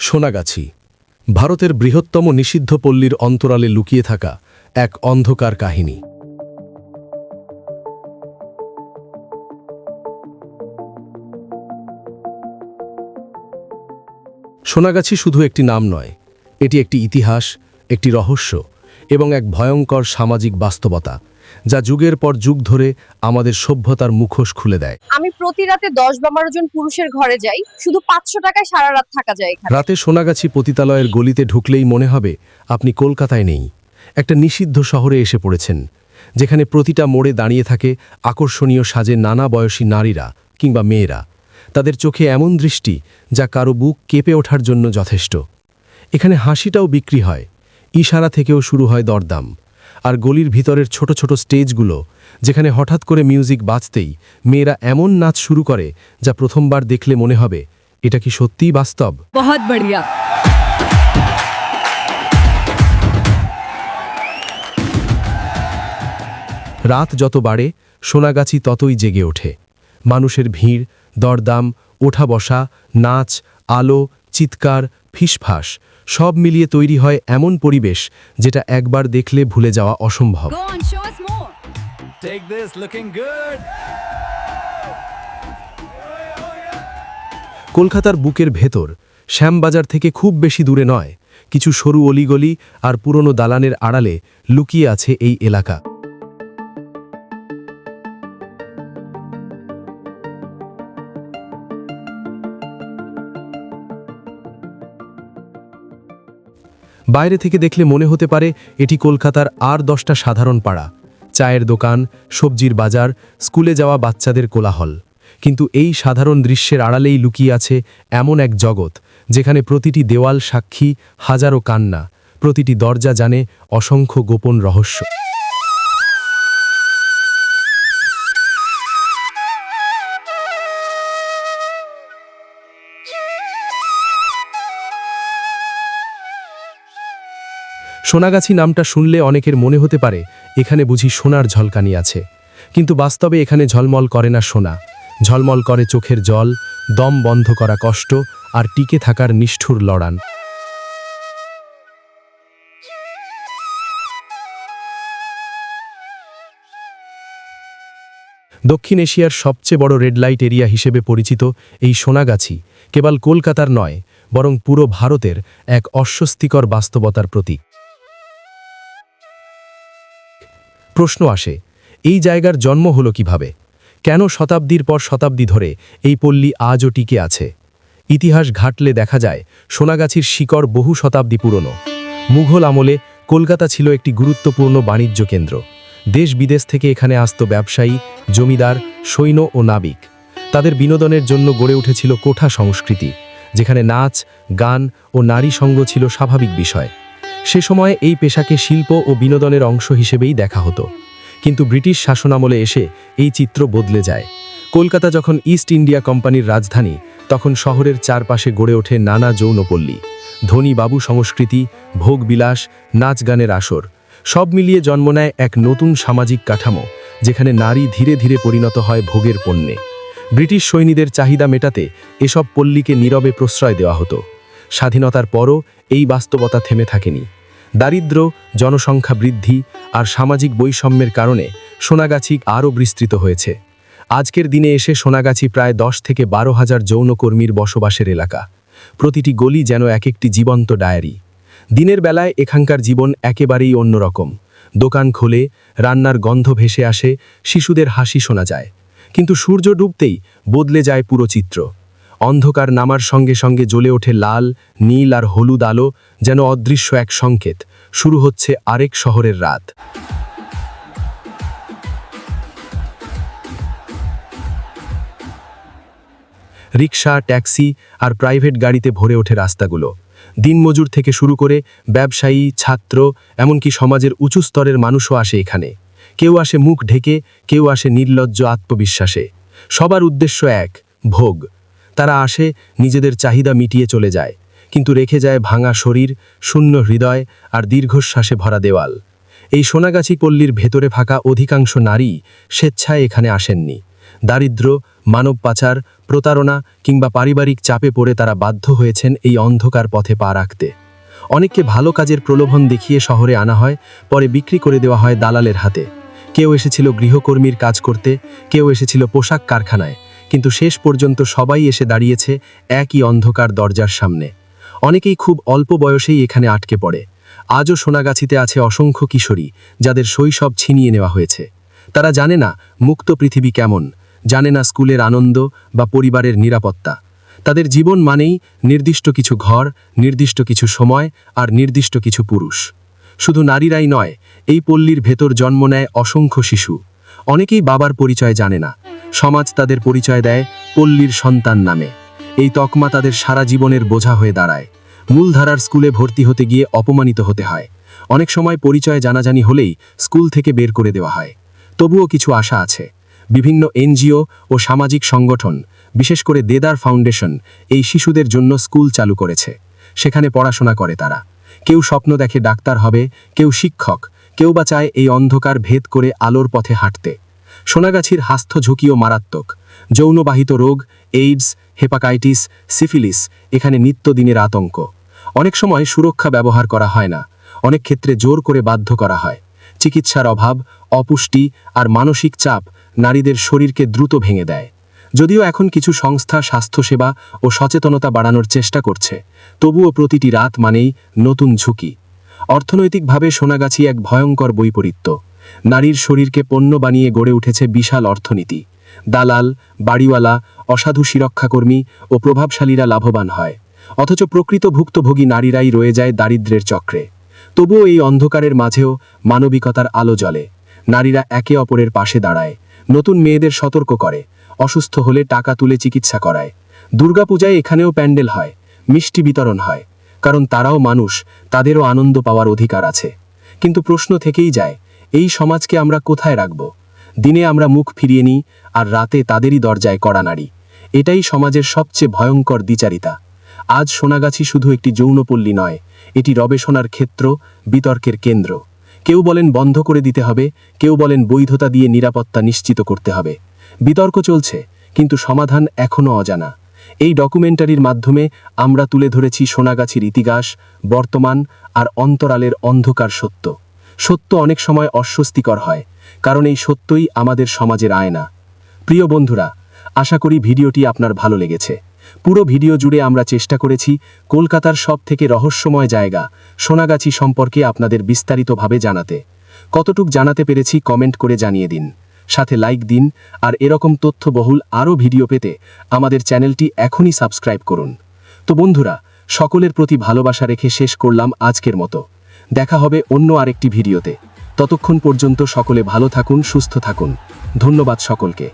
সোনাগাছি, ভারতের বৃহত্তম নিষিদ্ধ পল্লীর অন্তরালে লুকিয়ে থাকা এক অন্ধকার কাহিনী। সোনাগাছি শুধু একটি নাম নয়, এটি একটি ইতিহাস, একটি রহস্য এবং এক ভয়ঙ্কর সামাজিক বাস্তবতা। যা যুগের পর যুগ ধরে আমাদের সভ্যতার মুখোশ খুলে দেয়। আমি প্রতি রাতে দশ বা বারো জন পুরুষের ঘরে যাই শুধু পাঁচশো টাকায় সারা রাত থাকা যায় এখানে। রাতে সোনাগাছি পতিতালয়ের গলিতে ঢুকলেই মনে হবে আপনি কলকাতায় নেই। একটা নিষিদ্ধ শহরে এসে পড়েছেন যেখানে প্রতিটা মোড়ে দাঁড়িয়ে থাকে আকর্ষণীয় সাজে নানা বয়সী নারীরা কিংবা মেয়েরা। তাদের চোখে এমন দৃষ্টি যা কারও বুক কেঁপে ওঠার জন্য যথেষ্ট। এখানে হাসিটাও বিক্রি হয় ইশারা থেকেও শুরু হয় দরদাম। আর গলির ভিতরের ছোট ছোট স্টেজগুলো যেখানে হঠাৎ করে মিউজিক বাজতেই মেয়েরা এমন নাচ শুরু করে যা প্রথমবার দেখলে মনে হবে এটা কি সত্যিই বাস্তব? বহুত বড়িয়া। রাত যত বাড়ে সোনাগাছি ততই জেগে ওঠে। মানুষের ভিড় দরদাম ওঠা বসা নাচ আলো চিৎকার ফিসফাস সব মিলিয়ে তৈরি হয় এমন পরিবেশ যেটা একবার দেখলে ভুলে যাওয়া অসম্ভব. Take this, looking good. কলকাতার বুকের ভেতর শ্যামবাজার থেকে খুব বেশি দূরে নয় কিছু সরু অলিগলি আর পুরনো দালানের আড়ালে লুকিয়ে আছে এই এলাকা বাইরে থেকে দেখলে মনে হতে পারে এটি কলকাতার আর দশটা সাধারণ পাড়া, চায়ের দোকান, সবজির বাজার, স্কুলে যাওয়া বাচ্চাদের কোলাহল। কিন্তু এই সাধারণ দৃশ্যের আড়ালেই লুকিয়ে আছে এমন এক জগৎ, যেখানে প্রতিটি দেওয়াল সাক্ষী, হাজারো কান্না, প্রতিটি দরজা জানে অসংখ্য গোপন রহস্য। সোনাগাছি নামটা শুনলে অনেকের মনে হতে পারে, এখানে বুঝি সোনার ঝলকানি আছে। কিন্তু বাস্তবে এখানে ঝলমল করে না সোনা। ঝলমল করে চোখের জল, দম বন্ধ করা কষ্ট, আর টিকে থাকার নিষ্ঠুর লড়ান। দক্ষিণ এশিয়ার সবচেয়ে বড় রেড লাইট এরিয়া হিসেবে পরিচিত এই সোনাগাছি কেবল কলকাতার নয়, বরং পুরো ভারতের এক অস্বস্তিকর বাস্তবতার প্রতীক। প্রশ্ন আসে, এই জায়গার জন্ম হলো কীভাবে? কেন শতাব্দীর পর শতাব্দী ধরে এই পল্লী আজও টিকে আছে? ইতিহাস ঘাটলে দেখা যায়, সোনাগাছির শিকড় বহু শতাব্দী পুরনো। মুঘল আমলে কলকাতা ছিল একটি গুরুত্বপূর্ণ বাণিজ্য কেন্দ্র। দেশ বিদেশ থেকে এখানে আসত ব্যবসায়ী, জমিদার, সৈন্য ও নাবিক। তাদের বিনোদনের জন্য গড়ে উঠেছিল কোঠা সংস্কৃতি, যেখানে নাচ, গান ও নারী সঙ্গ ছিল স্বাভাবিক বিষয়। সে সময়ে এই পেশাকে শিল্প ও বিনোদনের অংশ হিসেবেই দেখা হতো। কিন্তু ব্রিটিশ শাসনামলে এসে এই চিত্র বদলে যায়। কলকাতা যখন ইস্ট ইন্ডিয়া কোম্পানির রাজধানী, তখন শহরের চারপাশে গড়ে ওঠে নানা যৌনপল্লী। ধনী বাবু সংস্কৃতি ভোগবিলাস নাচ গানের আসর, সব মিলিয়ে জন্ম নেয় এক নতুন সামাজিক কাঠামো, যেখানে নারী ধীরে ধীরে পরিণত হয় ভোগের পণ্যে। ব্রিটিশ সৈনীদের চাহিদা মেটাতে এসব পল্লীকে নীরবে প্রশ্রয় দেওয়া হতো। স্বাধীনতার পরও এই বাস্তবতা থেমে থাকেনি। দারিদ্র, জনসংখ্যা বৃদ্ধি আর সামাজিক বৈষম্যের কারণে সোনাগাছি আরও বিস্তৃত হয়েছে। আজকের দিনে এসে সোনাগাছি প্রায় দশ থেকে বারো হাজার যৌনকর্মীর বসবাসের এলাকা। প্রতিটি গলি যেন এক একটি জীবন্ত ডায়েরি। দিনের বেলায় এখানকার জীবন একেবারেই অন্যরকম। দোকান খোলে, রান্নার গন্ধ ভেসে আসে, শিশুদের হাসি শোনা যায়। কিন্তু সূর্য ডুবতেই বদলে যায় পুরো চিত্র। অন্ধকার নামার সঙ্গে সঙ্গে জ্বলে ওঠে লাল, নীল আর হলুদ আলো, যেন অদৃশ্য এক সংকেত। শুরু হচ্ছে আরেক শহরের রাত। রিক্সা ট্যাক্সি আর প্রাইভেট গাড়িতে ভরে ওঠে রাস্তাগুলো। দিনমজুর থেকে শুরু করে ব্যবসায়ী, ছাত্র, এমনকি সমাজের উঁচু স্তরের মানুষও আসে এখানে। কেউ আসে মুখ ঢেকে, কেউ আসে নির্লজ্জ আত্মবিশ্বাসে। সবার উদ্দেশ্য এক, ভোগ। তারা আসে, নিজেদের চাহিদা মিটিয়ে চলে যায়। কিন্তু রেখে যায় ভাঙা শরীর, শূন্য হৃদয় আর দীর্ঘশ্বাসে ভরা দেওয়াল। এই সোনাগাছি পল্লীর ভেতরে ফাঁকা অধিকাংশ নারী স্বেচ্ছায় এখানে আসেননি। দারিদ্র, মানব পাচার, প্রতারণা কিংবা পারিবারিক চাপে পড়ে তারা বাধ্য হয়েছেন এই অন্ধকার পথে পা রাখতে। অনেককে ভালো কাজের প্রলোভন দেখিয়ে শহরে আনা হয়, পরে বিক্রি করে দেওয়া হয় দালালের হাতে। কেউ এসেছিল গৃহকর্মীর কাজ করতে, কেউ এসেছিল পোশাক কারখানায়। কিন্তু শেষ পর্যন্ত সবাই এসে দাঁড়িয়েছে একই অন্ধকার দরজার সামনে। অনেকেই খুব অল্প বয়সেই এখানে আটকে পড়ে। আজও সোনাগাছিতে আছে অসংখ্য কিশোরী, যাদের শৈশব ছিনিয়ে নেওয়া হয়েছে। তারা জানে না মুক্ত পৃথিবী কেমন, জানে না স্কুলের আনন্দ বা পরিবারের নিরাপত্তা। তাদের জীবন মানেই নির্দিষ্ট কিছু ঘর, নির্দিষ্ট কিছু সময় আর নির্দিষ্ট কিছু পুরুষ। শুধু নারীরাই নয়, এই পল্লীর ভেতর জন্ম নেয় অসংখ্য শিশু। অনেকেই বাবার পরিচয় জানে না সমাজ তাদের পরিচয় দেয় পল্লীর সন্তান নামে। এই তকমা তাদের সারা জীবনের বোঝা হয়ে দাঁড়ায়। মূলধারার স্কুলে ভর্তি হতে গিয়ে অপমানিত হতে হয়। অনেক সময় পরিচয় জানাজানি হলেই স্কুল থেকে বের করে দেওয়া হয়। তবুও কিছু আশা আছে। বিভিন্ন এনজিও ও সামাজিক সংগঠন, বিশেষ করে দেদার ফাউন্ডেশন, এই শিশুদের জন্য স্কুল চালু করেছে। সেখানে পড়াশোনা করে তারা। কেউ স্বপ্ন দেখে ডাক্তার হবে, কেউ শিক্ষক, কেউ বা চায় এই অন্ধকার ভেদ করে আলোর পথে হাঁটতে। সোনাগাছির হাস্থ ঝুঁকিও মারাত্মক। যৌনবাহিত রোগ এইডস হেপাটাইটিস সিফিলিস এখানে নিত্যদিনের আতঙ্ক। অনেক সময় সুরক্ষা ব্যবহার করা হয় না। অনেক ক্ষেত্রে জোর করে বাধ্য করা হয়। চিকিৎসার অভাব, অপুষ্টি আর মানসিক চাপ নারীদের শরীরকে দ্রুত ভেঙে দেয়। যদিও এখন কিছু সংস্থা স্বাস্থ্যসেবা ও সচেতনতা বাড়ানোর চেষ্টা করছে, তবুও প্রতিটি রাত মানেই নতুন ঝুঁকি। অর্থনৈতিকভাবে সোনাগাছি এক ভয়ঙ্কর বৈপরীত্য। নারীর শরীরকে পণ্য বানিয়ে গড়ে উঠেছে বিশাল অর্থনীতি। দালাল, বাড়িওয়ালা, অসাধু সুরক্ষাকর্মী ও প্রভাবশালীরা লাভবান হয়। অথচ প্রকৃত ভুক্তভোগী নারীরাই রয়ে যায় দারিদ্র্যের চক্রে। তবুও এই অন্ধকারের মাঝেও মানবিকতার আলো জ্বলে। নারীরা একে অপরের পাশে দাঁড়ায়। নতুন মেয়েদের সতর্ক করে। অসুস্থ হলে টাকা তুলে চিকিৎসা করায়। দুর্গাপূজায় এখানেও প্যান্ডেল হয়। মিষ্টি বিতরণ হয়। কারণ তারাও মানুষ, তাদেরও আনন্দ পাওয়ার অধিকার আছে। কিন্তু প্রশ্ন থেকেই যায় এই সমাজকে আমরা কোথায় রাখব? দিনে আমরা মুখ ফিরিয়ে নিই, আর রাতে তাদেরই দরজায় কড়া নাড়ি। এটাই সমাজের সবচেয়ে ভয়ঙ্কর দ্বিচারিতা। আজ সোনাগাছি শুধু একটি যৌনপল্লী নয়, এটি রবেশনার ক্ষেত্র, বিতর্কের কেন্দ্র। কেউ বলেন বন্ধ করে দিতে হবে, কেউ বলেন বৈধতা দিয়ে নিরাপত্তা নিশ্চিত করতে হবে। বিতর্ক চলছে, কিন্তু সমাধান এখনও অজানা। এই ডকুমেন্টারির মাধ্যমে আমরা তুলে ধরেছি সোনাগাছির ইতিহাস, বর্তমান, আর অন্তরালের অন্ধকার সত্য। সত্য অনেক সময় অস্বস্তিকর হয়, কারণ এই সত্যই আমাদের সমাজের আয়না। প্রিয় বন্ধুরা, আশা করি ভিডিওটি আপনার ভালো লেগেছে। পুরো ভিডিও জুড়ে আমরা চেষ্টা করেছি কলকাতার সব থেকে রহস্যময় জায়গা সোনাগাছি সম্পর্কে আপনাদের বিস্তারিতভাবে জানাতে। কতটুক জানাতে পেরেছি কমেন্ট করে জানিয়ে দিন। সাথে লাইক দিন আর এরকম তথ্যবহুল আরও ভিডিও পেতে আমাদের চ্যানেলটি এখনই সাবস্ক্রাইব করুন। তো বন্ধুরা, সকলের প্রতি ভালোবাসা রেখে শেষ করলাম আজকের মতো। দেখা হবে অন্য আরেকটি ভিডিওতে। ততক্ষণ পর্যন্ত সকলে ভালো থাকুন সুস্থ থাকুন। ধন্যবাদ সকলকে।